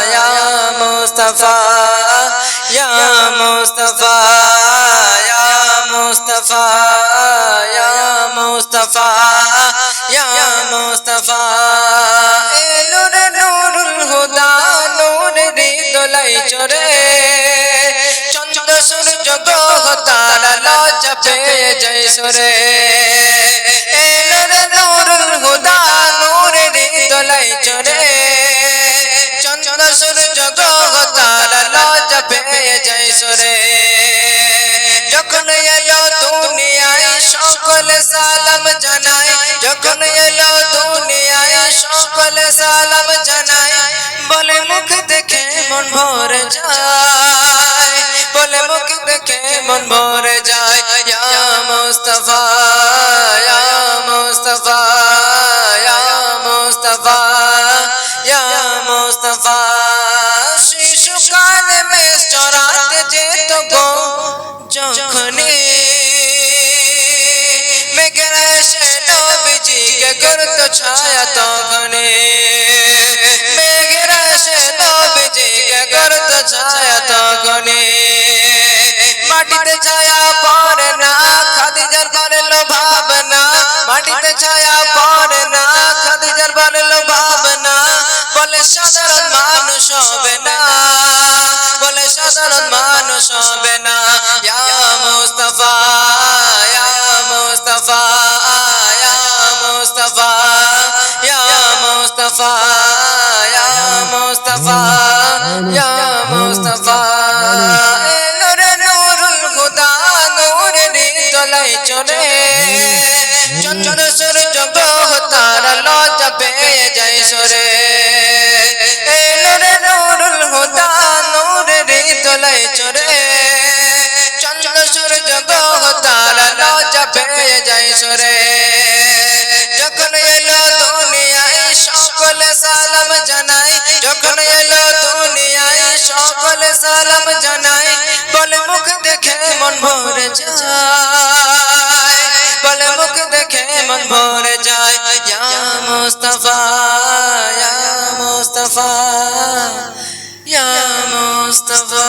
ইয়া মুস্তাফা ইয়া মুস্তাফা ইয়া মুস্তাফা ইয়া মুস্তাফা ইয়া মুস্তাফা এলো রে নূরুল হুদা নূরের দোলাই চরে চন্দ্র সূর্য গ্রহ তারা লজ্জা পেয়ে যায় সরে। এলো দুনিয়ায় সকল সালাম জানাই। যখন এলো দুনিয়ায় সকল সালাম জানাই, বলে মুখ দেখে মন ভরে যায়। বলে মুখ দেখে মন ভরে যায়, ইয়া মুস্তাফা ইয়া মুস্তাফা ইয়া মুস্তাফা ইয়া মুস্তাফা। শিশুকালে মেষ চড়াতে যেত গো যখনই করত ছায়া তখনই মেঘের এসে নবীজিকে করত ছায়া তখনই মাটিতে ছায়া পড়ে না, খাদিজার বাড়লো ভাবনা। মাটিতে ছায়া পড়ে না, খাদিজার বাড়লো ভাবনা। বলে সাধারণ মানুষ হবে না, বলে সাধারণ মানুষ হবে না। মুস্তাফা ইয়া মুস্তাফা ইয়া মুস্তাফা এলো রে নূরুল হুদা নূরের তলায় চলে চন্দ্র সূর্য গ্রহ তারা লজ্জা পেয়ে যায় সরে। এলো রে নূরুল হুদা নূরের তলায় চলে চন্দ্র সূর্য গ্রহ তারা লজ্জা পেয়ে যায় সরে। যখন এলো দুনিয়ায় সকল সালাম জানাই, বলে মুখ দেখে মন ভরে যায়। বলে মুখ দেখে মন ভরে যায়, ইয়া মুস্তাফা ইয়া মুস্তাফা ইয়া মুস্তাফা।